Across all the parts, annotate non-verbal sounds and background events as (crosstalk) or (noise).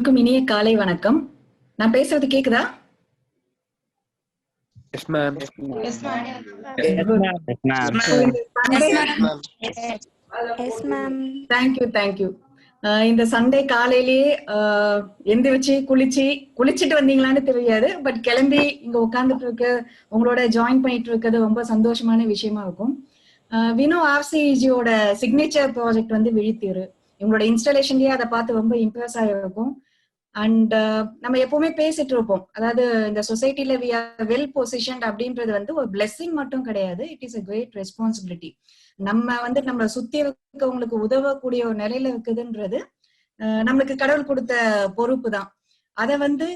அனைவருக்கும் இனிய காலை வணக்கம். நான் பேசுறது கேக்குதா? தேங்க்யூ தேங்க்யூ இந்த சண்டே காலையிலேயே அஹ், எந்திரிச்சு குளிச்சு குளிச்சுட்டு வந்தீங்களான்னு தெரியாது பட் கிளம்பி இங்க உட்கார்ந்துட்டு இருக்க உங்களோட ஜாயின் பண்ணிட்டு இருக்கிறது ரொம்ப சந்தோஷமான விஷயமா இருக்கும். வினோ ஆர்சிஜியோட சிக்னேச்சர் ப்ராஜெக்ட் வந்து விழித்திரு. இவங்களோட இன்ஸ்டாலேஷன்லயே அதை பார்த்து ரொம்ப இம்ப்ரெஸ் ஆகிருக்கும் அண்ட் uh, நம்ம எப்பவுமே பேசிட்டு இருப்போம். அதாவது இந்த சொசைட்டில வி ஆர் வெல் பொசிஷன்ட் அப்படின்றது வந்து ஒரு பிளெஸ்ஸிங் மட்டும் கிடையாது. It is a great responsibility நம்ம வந்து நம்ம சுத்தி இருக்கவங்களுக்கு உதவக்கூடிய ஒரு நிலையில இருக்குதுன்றது நம்மளுக்கு கடவுள் கொடுத்த பொறுப்பு தான். அத வந்து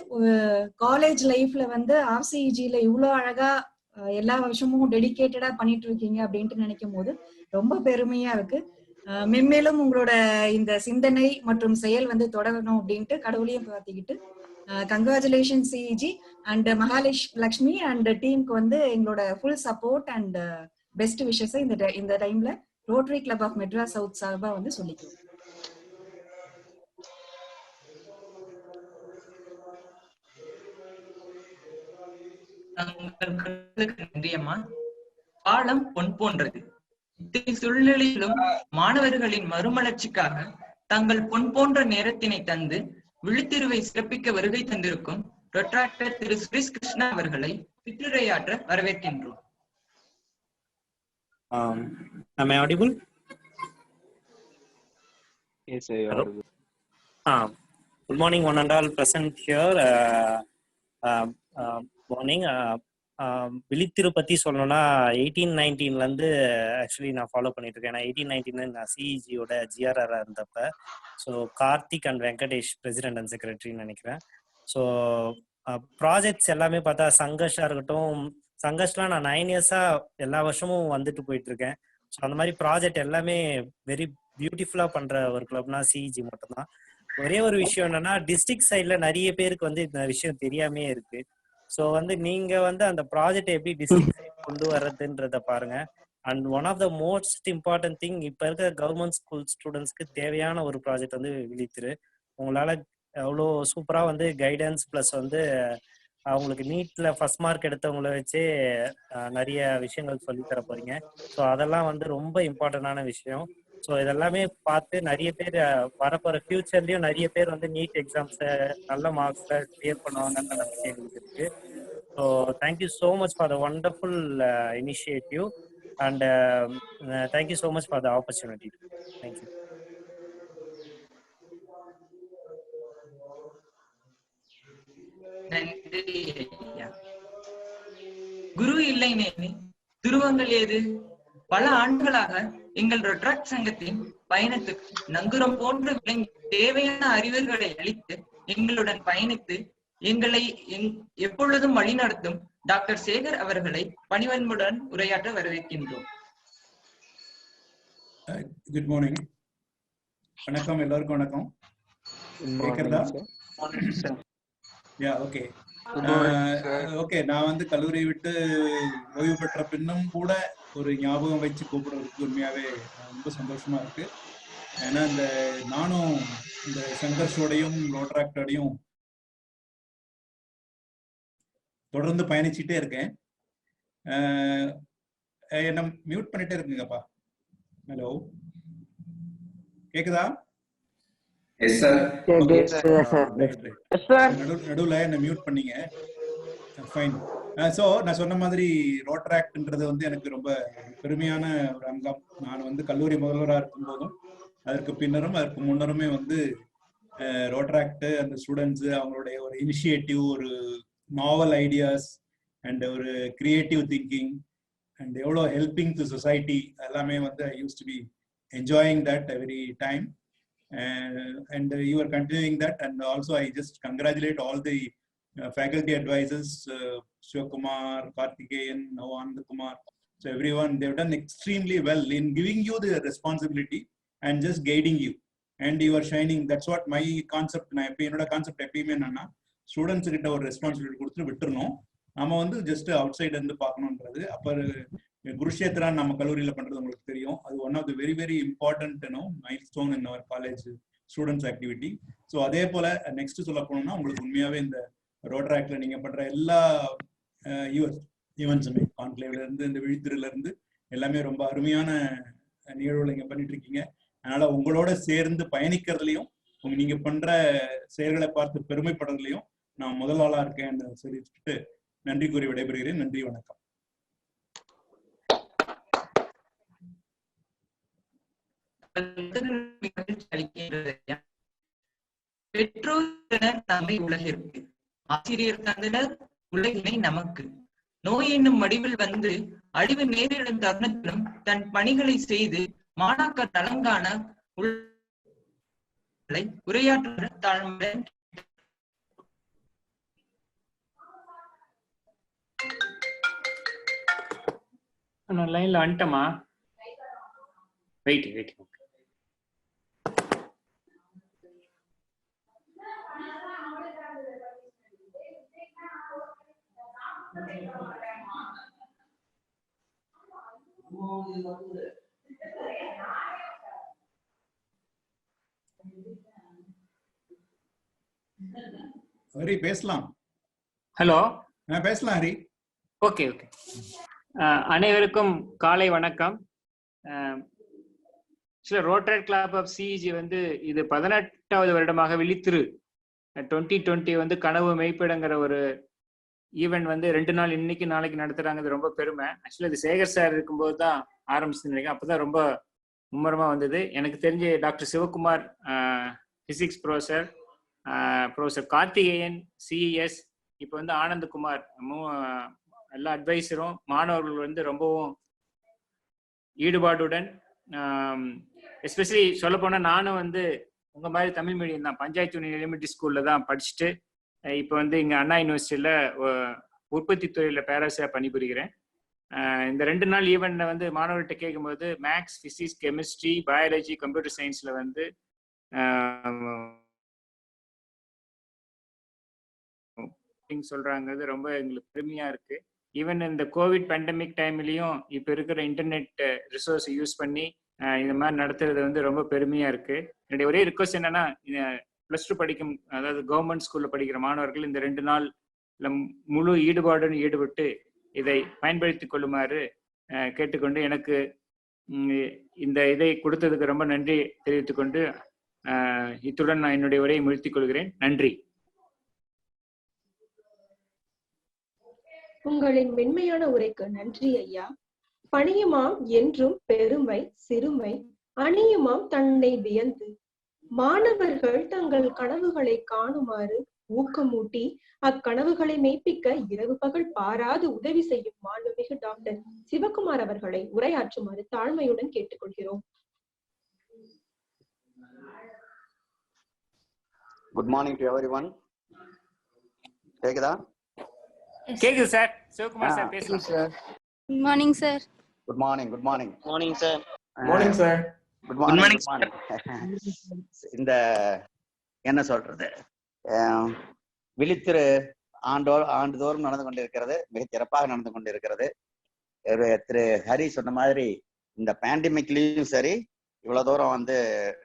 காலேஜ் லைஃப்ல வந்து ஆர்சிஇஜில இவ்வளோ அழகா எல்லா வருஷமும் டெடிகேட்டடா பண்ணிட்டு இருக்கீங்க அப்படின்ட்டு நினைக்கும் போது ரொம்ப பெருமையா இருக்கு. மென்மேலும் உங்களோட இந்த சிந்தனை மற்றும் செயல் வந்து தொடரணும் அப்படின்ட்டு கடவுளையும் பார்த்திக்கிட்டு கங்க்ராச்சுலேஷன் சிஇஜி அண்ட் மகாலிஷ் லக்ஷ்மி அண்ட் டீமுக்கு வந்து எங்களோட full support and best wishes இந்த இந்த டைம்ல Rotary Club of Madras south சார்பா வந்து சொல்லிக்கிறோம். நன்றியம்மா. பாலம் பொன் போன்றது. இத்தகைய சூழ்நிலையிலும் மாணவர்களின் மறுமலர்ச்சிக்காக தங்கள் பொன் போன்ற நேரத்தினை தந்து விழித்திருவை சிறப்பிக்க வருகை தந்திருக்கும் ரொட்ராக்டர் திரு சுரேஷ் கிருஷ்ணா அவர்களை சிற்றுரையாற்ற வரவேற்கின்றோம் Um, am I audible? Yes, I audible. Uh, good morning, one and all present here. Uh, uh, uh, morning. Uh, விழித்திரு பத்தி சொல்லணும்னா எயிட்டீன் நைன்டீன்லேருந்து ஆக்சுவலி நான் ஃபாலோ பண்ணிட்டு இருக்கேன் ஏன்னா எயிட்டீன் நைன்டீன்ல நான் சிஇஜியோட ஜிஆர்ஆர் இருந்தப்ப so Karthik and Venkatesh president and செக்ரட்டரின்னு நினைக்கிறேன். ஸோ ப்ராஜெக்ட்ஸ் எல்லாமே பார்த்தா சங்கர்ஷா இருக்கட்டும் சங்கர்ஷ்லாம் நான் நைன் இயர்ஸா எல்லா வருஷமும் வந்துட்டு போயிட்டு இருக்கேன் ஸோ அந்த மாதிரி ப்ராஜெக்ட் எல்லாமே வெரி பியூட்டிஃபுல்லா பண்ற ஒரு கிளப்னா சிஇஜி மட்டும்தான். ஒரே ஒரு விஷயம் என்னன்னா டிஸ்ட்ரிக்ட் சைட்ல நிறைய பேருக்கு வந்து இந்த விஷயம் தெரியாமே இருக்கு. ஸோ வந்து நீங்க வந்து அந்த ப்ராஜெக்ட் எப்படி டிஸ்ட்ரிக்ட் கொண்டு வர்றதுன்றத பாருங்க. And one of the most important thing இப்ப இருக்க கவர்மெண்ட் ஸ்கூல் ஸ்டூடெண்ட்ஸ்க்கு தேவையான ஒரு ப்ராஜெக்ட் வந்து விழித்திரு. உங்களால அவ்வளோ சூப்பரா வந்து கைடன்ஸ் ப்ளஸ் வந்து அவங்களுக்கு நீட்ல ஃபர்ஸ்ட் மார்க் எடுத்தவங்கள வச்சு நிறைய விஷயங்கள் சொல்லி தர போறீங்க. ஸோ அதெல்லாம் வந்து ரொம்ப இம்பார்ட்டன்டான விஷயம். ஸோ இதெல்லாமே பார்த்து நிறைய பேர் வரப்போற ஃபியூச்சர்லயும் நிறைய பேர் வந்து நீட் எக்ஸாம்ஸை நல்ல மார்க்ஸ்ல கிளியர் பண்ணுவாங்கன்ற நம்பிக்கை எங்களுக்கு இருக்கு. So thank you so much for the wonderful initiative and thank you so much for the opportunity thank you நன்றி குரு இல்லை துருவங்கள் ஏது? பல ஆண்டுகளாக எங்கள் ரொட்ராக்ட் சங்கத்தின் பயணத்துக்கு நங்குரம் போன்று விளங்கி தேவையான அறிவுகளை அளித்து எங்களுடன் பயணித்து எங்களை எங்- எப்பொழுதும் வழிநடத்தும் டாக்டர் சேகர் அவர்களை பணிவன்புடன் உரையாற்ற வரவேற்கின்றோம். குட் மார்னிங் வணக்கம் எல்லாருக்கும் வணக்கம். கேக்குறதா. Yeah okay Good morning, sir. Okay நான் வந்து கல்லூரி விட்டு ஓய்வு பெற்ற பின்னும் கூட ஒரு ஞாபகம் வச்சு கூப்பிடுறதுக்கு உண்மையாவே ரொம்ப சந்தோஷமா இருக்கு. ஏன்னா இந்த நானும் இந்த சங்கர்ஷோடையும் ரோட்ராக்டோடையும் தொடர்ந்து பயணிச்சுட்டே இருக்கேன். என்ன மியூட் பண்ணிட்டே இருக்குங்கப்பா. ஹலோ கேக்குதா? எஸ் சார் நடுவுல என்ன மியூட் பண்ணீங்க. ஃபைன் ஸோ நான் சொன்ன மாதிரி ரோட்ராக்ட்ன்றது வந்து எனக்கு ரொம்ப பெருமையான ஒரு அங்கம். நான் வந்து கல்லூரி முதல்வராக இருக்கும்போதும் அதற்கு பின்னரும் அதற்கு முன்னருமே வந்து ரோட்ராக்ட் அந்த ஸ்டூடெண்ட்ஸ் அவங்களுடைய ஒரு இனிஷியேட்டிவ் ஒரு நாவல் ஐடியாஸ் அண்ட் ஒரு கிரியேட்டிவ் திங்கிங் அண்ட் எவ்வளோ ஹெல்பிங் டு சொசைட்டி எல்லாமே வந்து I use to be enjoying that every time uh, and uh, you are continuing that and also i just congratulate all the uh, faculty advisors uh, Shivakumar, Karthikeyan, now Anand Kumar. So everyone they've done extremely well in giving you the responsibility and just guiding you. And you are shining. That's what my concept. நான் எப்ப என்னோட concept எப்பயுமே என்னன்னா students கிட்ட ஒரு responsibility கொடுத்து விட்டுறணும் நம்ம வந்து ஜஸ்ட் அவுட் சைடு இருந்து பார்க்கணுன்றது அப்ப குருஷேத்ரா நம்ம கல்லூரியில பண்றது உங்களுக்கு தெரியும். அது one of the very very important milestone in our college students activity so அதே போல நெக்ஸ்ட் சொல்ல போனோம்னா உங்களுக்கு உண்மையாவே இந்த ரோட்ராக்ல நீங்க பண்ற எல்லா ஈவெண்ட்ஸுமே கான்க்ளேவ்ல இருந்து இந்த விழித்திரையில இருந்து எல்லாமே ரொம்ப அருமையான நிகழ்வுகளை இங்க பண்ணிட்டு இருக்கீங்க அதனால உங்களோட சேர்ந்து பயணிக்கிறதுலையும் உங்க நீங்க பண்ற செயல்களை பார்த்து பெருமைப்படுறதுலையும் நான் முதல் ஆளா இருக்கேன்னு சொல்லிட்டு நன்றி கூறி விடைபெறுகிறேன். நன்றி வணக்கம். அளிக்கின்றது பெற்றோர் தந்தனர் நம்மை உலகிற்கு ஆசிரியர் தந்தனர் உலகினை நமக்கு. நோய் என்னும் வடிவில் வந்து அழிவு நேரிடும் தருணத்திலும் தன் பணிகளை செய்து மாணாக்கர் நலங்கான உள்ள உரையாற்ற தாழ்மையுடன் லைன்ல வந்துட்டமா வெயிட் வெயிட் ஹரி பேசலாம். ஹலோ? நான் பேசலாம் ஹரி. Okay okay. அனைவருக்கும் காலை வணக்கம். சில ரோட்டரி கிளப் ஆஃப் சிஇஜி வந்து இது பதினெட்டாவது வருடமாக விழித்திரு. டுவெண்ட்டி டுவெண்ட்டி வந்து கனவு மெய்ப்பிடங்கிற ஒரு ஈவெண்ட் வந்து ரெண்டு நாள் இன்னைக்கு நாளைக்கு நடத்துறாங்க அது ரொம்ப பெருமை. ஆக்சுவலி இது சேகர் சார் இருக்கும்போது தான் ஆரம்பிச்சு நினைக்கிறேன். அப்பதான் ரொம்ப மும்முரமா வந்தது. எனக்கு தெரிஞ்ச doctor Sivakumar physics professor professor Karthikeyan CES இப்போ வந்து ஆனந்தகுமார் மூ- எல்லா அட்வைசரும் மாணவர்கள் வந்து ரொம்பவும் ஈடுபாடுடன் எஸ்பெஷலி சொல்ல போனா நானும் வந்து உங்க மாதிரி தமிழ் மீடியம் தான். பஞ்சாயத்து யூனியன் எலிமெண்ட்ரி ஸ்கூல்ல தான் படிச்சுட்டு இப்போ வந்து இங்கே அண்ணா யூனிவர்சிட்டியில் உற்பத்தி துறையில் பேராசிரியர் பணிபுரிகிறேன். இந்த ரெண்டு நாள் ஈவெண்ட்டில் வந்து மாணவர்கிட்ட கேட்கும்போது maths physics chemistry biology computer சயின்ஸில் வந்து சொல்கிறாங்கிறது சொல்றாங்கிறது ரொம்ப எங்களுக்கு பெருமையாக இருக்கு. ஈவன் இந்த கோவிட் பேண்டமிக் டைம்லேயும் இப்போ இருக்கிற இன்டர்நெட் ரிசோர்ஸ் யூஸ் பண்ணி இந்த மாதிரி நடத்துறது வந்து ரொம்ப பெருமையாக இருக்குது என்னுடைய ஒரே ரிக்வஸ்ட் என்னன்னா ப்ளஸ் டூ படிக்கும் அதாவது கவர்மெண்ட் ஸ்கூல்ல படிக்கிற மாணவர்கள் இந்த ரெண்டு நாள் முழு ஈடுபாடுடன் ஈடுபட்டு இதை பயன்படுத்தி கொள்ளுமாறு கேட்டுக்கொண்டு எனக்கு இந்த இதை கொடுத்ததுக்கு ரொம்ப நன்றி தெரிவித்துக் கொண்டு இத்துடன் நான் என்னுடைய உரையை முடித்துக் கொள்கிறேன். நன்றி. உங்களின் மென்மையான உரைக்கு நன்றி ஐயா. பணியுமாம் என்றும் பெருமை சிறுமை அணியுமாம் தன்னை வியந்து மாணவர்கள் தங்கள் கனவுகளை காணுமாறு ஊக்கமூட்டி அக்கனவுகளை மெய்ப்பிக்க இரவு பகல் பாராது உதவி செய்யும் மாண்புமிகு டாக்டர் சிவகுமார் அவர்களை உரையாற்றுமாறு தாழ்மையுடன் கேட்டுக்கொள்கிறோம். Good morning to every one கேக்குதா கேக்குது சார். சிவகுமார் சார் ஆ. பேசலாம். Good morning, sir. Good morning good morning morning sir morning sir good morning (laughs) இந்த என்ன சொல்றது? அஹ், விழித்திரு ஆண்டோ ஆண்டுதோறும் நடந்து கொண்டிருக்கிறது மிக சிறப்பாக நடந்து கொண்டிருக்கிறது. திரு ஹரி சொன்ன மாதிரி இந்த பேண்டமிக்லயும் சரி இவ்வளவு தூரம் வந்து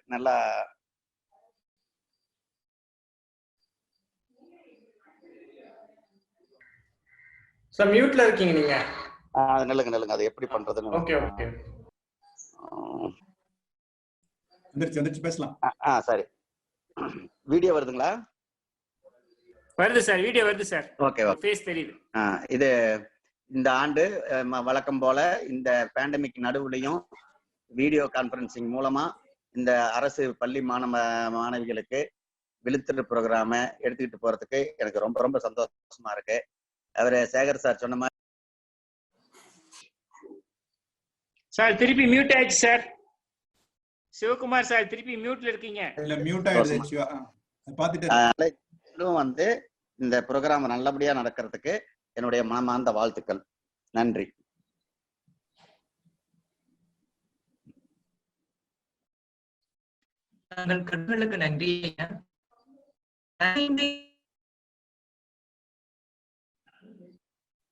நல்லா சார் மியூட்ல இருக்கீங்க நீங்க. ஆஹ், அது நில்லுங்க நில்லுங்க. அது எப்படி பண்றதுன்னு ஓகே ஓகே எந்திரிச்சு எந்திரிச்சு பேசலாம். ஆ, சரி. வீடியோ வருதுங்களா? வருது சார் வீடியோ வருது சார். Okay okay. ஃபேஸ் தெரியுது. ஆ, இது இந்த ஆண்டு வழக்கம் போல இந்த பேண்டமிக் நடுவுலையும் வீடியோ கான்பரன்சிங் மூலமா இந்த அரசு பள்ளி மாணவ மாணவிகளுக்கு விழுத்திரு ப்ரோக்ராம எடுத்துக்கிட்டு போறதுக்கு எனக்கு ரொம்ப ரொம்ப சந்தோஷமா இருக்கு. அவரு சேகர் சார் சொன்ன மாதிரி சார் திருப்பி மியூட் ஆயிடுச்சு சார். சிவகுமார் சார் திருப்பி மியூட்ல இருக்கீங்க. இல்ல மியூட் ஆயிடுது சிவா. ஆ, அதை பார்த்துட்டு அஹ், இன்னும் வந்து இந்த ப்ரோக்ராம் நல்லபடியா நடக்கிறதுக்கு என்னுடைய மனமார்ந்த வாழ்த்துக்கள். நன்றி. தங்கள் கண்களுக்கு நன்றி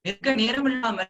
நிற்க நேரமில்லாமல்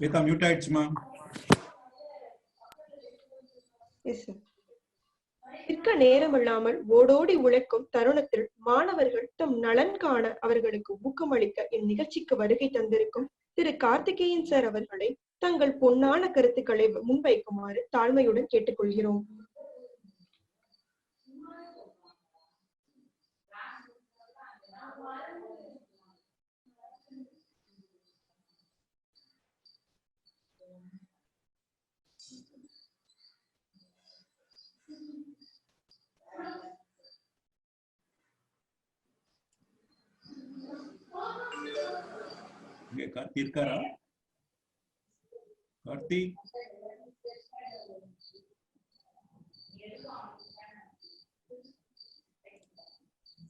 ஸ்வேதா மியூட் ஆயிடுச்சுமா Yes, sir. இருக்க நேரமில்லாமல் ஓடோடி உழைக்கும் தருணத்தில் மாணவர்கள் தம் நலன் காண அவர்களுக்கு ஊக்கமளிக்க இந்நிகழ்ச்சிக்கு வருகை தந்திருக்கும் திரு கார்த்திகேயன் சார் அவர்களை தங்கள் பொன்னான கருத்துக்களை முன்வைக்குமாறு தாழ்மையுடன் கேட்டுக்கொள்கிறோம் Okay, Kartik Kara. Kartik.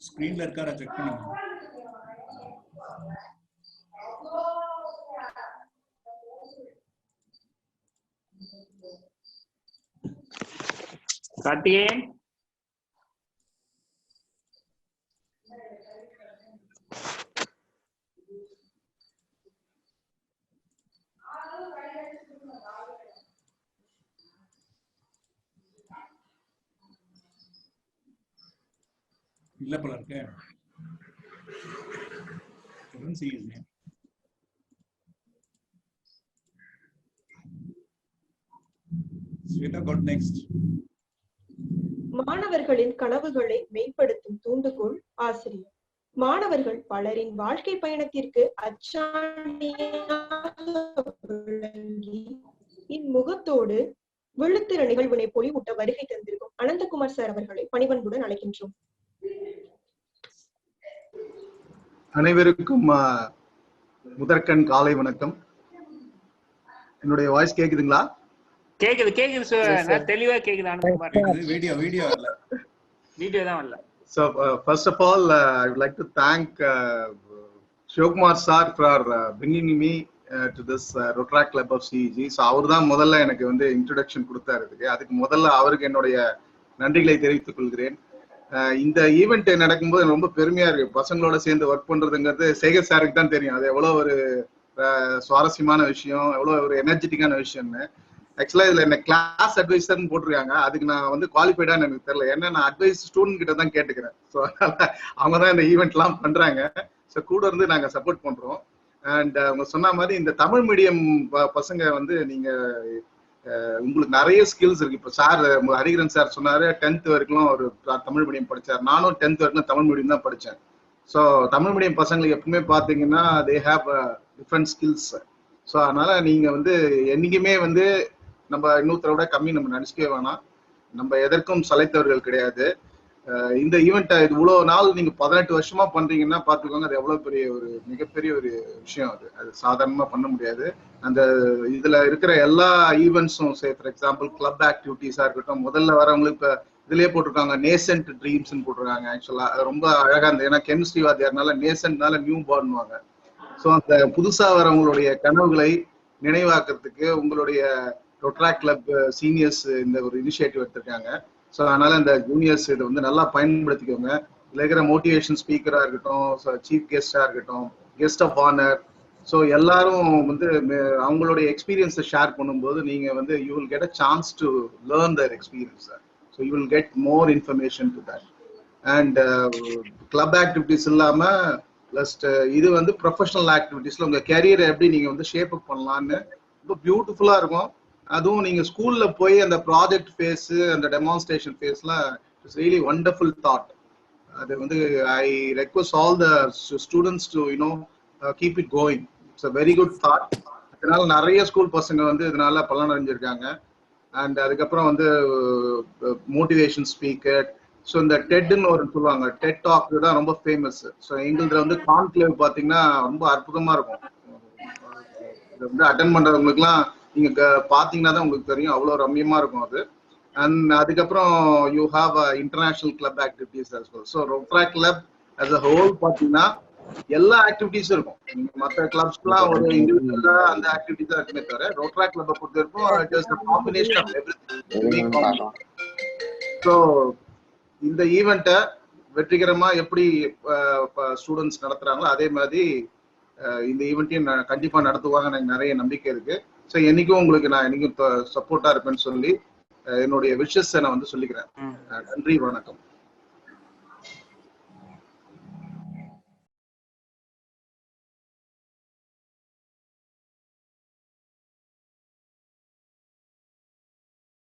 Screen లెక్కారా చెప్పండి కార్తీకేయన్ இல்ல போல இருக்கு Couldn't see his name. Sweta got next. மாணவர்களின் கனவுகளை மேம்படுத்தும் தூண்டுகோல் ஆசிரியர் மாணவர்கள் பலரின் வாழ்க்கை பயணத்திற்கு அச்சாணியாக விளங்கி இம்முகத்தோடு விழுத்திர நிகழ்வினை பொலிவூட்ட வருகை தந்திருக்கும் அனந்தகுமார் சார் அவர்களை பணிவன்புடன் அழைக்கின்றோம் அனைவருக்கும் முதற்கண் காலை வணக்கம். என்னுடைய வாய்ஸ் கேக்குதுங்களா? கேக்குது கேக்குது சார் நான் தெளிவா கேக்குது வீடியோ வீடியோ இல்ல. வீடியோ தான் வரல So uh, first of all, uh, I would like to thank uh, Shivkumar sir for uh, bringing me uh, to this uh, Rotaract Club of CEG. So அவர் தான் முதல்ல எனக்கு வந்து இன்ட்ரடக்ஷன் கொடுத்தாரு. அதுக்கு முதல்ல அவருக்கு என்னுடைய நன்றிகளை தெரிவித்துக் கொள்கிறேன். இந்த ஈவெண்ட் நடக்கும்போது ரொம்ப பெருமையா இருக்கு. பசங்களோட சேர்ந்து ஒர்க் பண்றதுங்கிறது சேகர் சாருக்கு தான் தெரியும். அது எவ்வளவு ஒரு சுவாரஸ்யமான விஷயம் எவ்வளவு ஒரு எனர்ஜெட்டிக்கான விஷயம்னு. ஆக்சுவலா இதுல என்ன கிளாஸ் அட்வைசர்னு போட்டிருக்காங்க. அதுக்கு நான் வந்து குவாலிஃபைடான்னு எனக்கு தெரியல. ஏன்னா நான் அட்வைஸ் ஸ்டூடெண்ட் கிட்ட தான் கேட்டுக்கிறேன். ஸோ அவங்க தான் இந்த ஈவெண்ட் எல்லாம் பண்றாங்க. ஸோ கூட இருந்து நாங்க சப்போர்ட் பண்றோம். அண்ட் அவங்க சொன்ன மாதிரி இந்த தமிழ் மீடியம் பசங்க வந்து நீங்க உங்களுக்கு நிறைய ஸ்கில்ஸ் இருக்கு. இப்போ சார் ஹரிகரன் சார் சொன்னாரு டென்த் வரைக்கும் ஒரு தமிழ் மீடியம் படிச்சார். நானும் டென்த் வரைக்கும் தமிழ் மீடியம் தான் படித்தேன் ஸோ தமிழ் மீடியம் பசங்களுக்கு எப்பவுமே பார்த்தீங்கன்னா they have different skills so அதனால நீங்கள் வந்து என்றைக்குமே வந்து நம்ம இன்னொருத்தரை விட கம்மி நம்ம நினச்சிக்கவே வேணாம். நம்ம எதற்கும் சளைத்தவர்கள் கிடையாது. இந்த ஈவெண்ட்டை இது இவ்வளோ நாள் நீங்க பதினெட்டு வருஷமா பண்றீங்கன்னா பார்த்துக்கோங்க அது எவ்வளவு பெரிய ஒரு மிகப்பெரிய ஒரு விஷயம் அது. அது சாதாரணமா பண்ண முடியாது. அந்த இதுல இருக்கிற எல்லா ஈவெண்ட்ஸும் சே ஃபார் எக்ஸாம்பிள் கிளப் ஆக்டிவிட்டிஸா இருக்கட்டும் முதல்ல வரவங்களுக்கு இப்போ இதுலயே போட்டிருக்காங்க நேசன்ட் ட்ரீம்ஸ்னு போட்டிருக்காங்க ஆக்சுவலா ரொம்ப அழகா இருந்தது. ஏன்னா கெமிஸ்ட்ரி வாத்தியார்னால நேசன்ட்னால நியூ பார்ன்வாங்க ஸோ அந்த புதுசா வரவங்களுடைய கனவுகளை நினைவாக்குறதுக்கு உங்களுடைய ரொட்ராக் கிளப் சீனியர்ஸ் இந்த ஒரு இனிஷியேட்டிவ் எடுத்திருக்காங்க. ஸோ அதனால இந்த ஜூனியர்ஸ் இதை வந்து நல்லா பயன்படுத்திக்கோங்க. இதுல இருக்கிற மோட்டிவேஷன் ஸ்பீக்கராக இருக்கட்டும் சீஃப் கெஸ்டாக இருக்கட்டும் கெஸ்ட் ஆஃப் ஆனர் ஸோ எல்லாரும் வந்து அவங்களுடைய எக்ஸ்பீரியன்ஸை ஷேர் பண்ணும்போது நீங்கள் வந்து you will get a chance to learn their experience so you will get more information to that and club activities இல்லாமல் ப்ளஸ் இது வந்து ப்ரொஃபஷனல் ஆக்டிவிட்டீஸில் உங்கள் கேரியரை எப்படி நீங்கள் வந்து ஷேப் அப் பண்ணலான்னு ரொம்ப பியூட்டிஃபுல்லாக இருக்கும். அதுவும் நீங்க ஸ்கூல்ல போய் அந்த ப்ராஜெக்ட் ஃபேஸ் அந்த டெமான்ஸ்ட்ரேஷன் ஃபேஸ்லாம் இட்ஸ் ரியலி வண்டர்ஃபுல் தாட் அது வந்து I request all the students to you know keep it going it's a very good thought இதனால நிறைய ஸ்கூல் பசங்க வந்து இதனால பலன் அடைஞ்சிருக்காங்க அண்ட் அதுக்கப்புறம் வந்து மோட்டிவேஷன் ஸ்பீக்கர் ஸோ இந்த டெட்னு ஒரு சொல்லுவாங்க. டெட் டாக் தான் ரொம்ப ஃபேமஸ் ஸோ எங்களுதுல வந்து கான்க்ளேவ் பார்த்தீங்கன்னா ரொம்ப அற்புதமா இருக்கும். இதை வந்து அட்டன் பண்றவங்களுக்குலாம் நீங்க பாத்தீங்கன்னா தான் உங்களுக்கு தெரியும். அவ்வளவு ரம்மியமா இருக்கும் அது. அண்ட் அதுக்கப்புறம் you have international club activities so Rotaract club as a whole பாத்தீங்கன்னா எல்லா ஆக்டிவிட்டிஸும் இருக்கும். மற்ற கிளப்ஸ்லாம் ஒரு இண்டிவிஜுவலா அந்த ஆக்டிவிட்டிஸ் தான் இருக்குமே தவிர ரோட்ரா கிளப்பை பொறுத்த வரைக்கும் is combination of every so இந்த ஈவெண்ட்டை வெற்றிகரமா எப்படி ஸ்டூடெண்ட்ஸ் நடத்துறாங்களோ அதே மாதிரி இந்த ஈவெண்ட்டையும் கண்டிப்பா நடத்துவாங்க எனக்கு நிறைய நம்பிக்கை இருக்கு. ஸோ என்னைக்கும் உங்களுக்கு நான் என்னைக்கும் சப்போர்ட்டா இருப்பேன்னு சொல்லி என்னுடைய விஷஸ் நான் வந்து சொல்லிக்கிறேன். நன்றி வணக்கம்.